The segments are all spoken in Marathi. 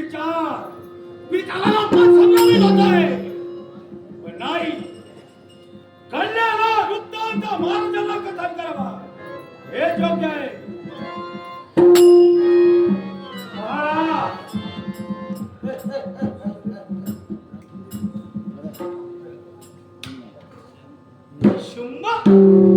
विचार. विचाराला पण संभ्रमित होत आहे पण नाही. कल्याणा वृत्तांत महाराजांना कथन करावा. हे योग्य आहे. महाराज शुंभ.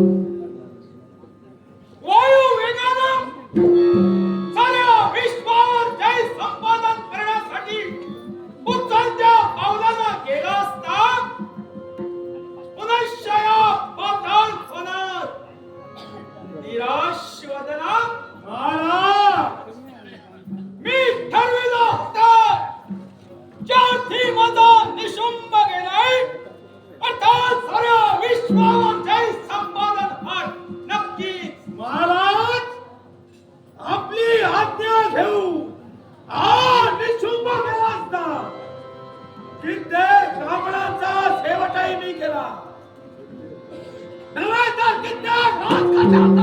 निराश वदना महाराज मी ठरविलं होतं ज्यार्थी माझा निशुंभ गेलाय अर्थात साऱ्या विश्वावर जय संपादन हा नक्कीच. महाराज आपली आज्ञा घेऊ. हा निशुंभ केला असता कित्येक ब्राह्मणांचा शेवटही मी केला. नव्हे तर कित्येक केला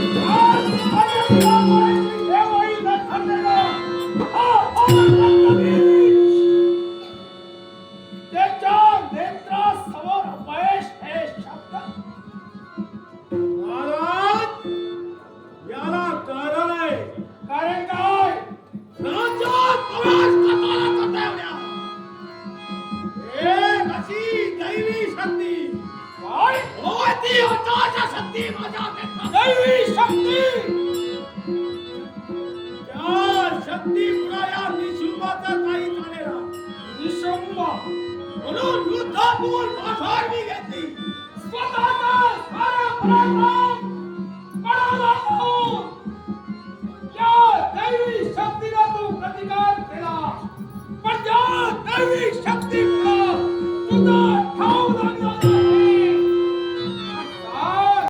Ah! Ah! होय ती अचाच्या शक्ती माझ्या नेत्रात दैवी शक्ती! त्या शक्ती या निशुंभाचा काही झालेला निशुंभ म्हणून युद्धातून माघार मी घेतली स्वतःचा सारा पराक्रम पणाला या दैवी शक्तीला तू प्रतिकार केला पण त्या दैवी शक्ती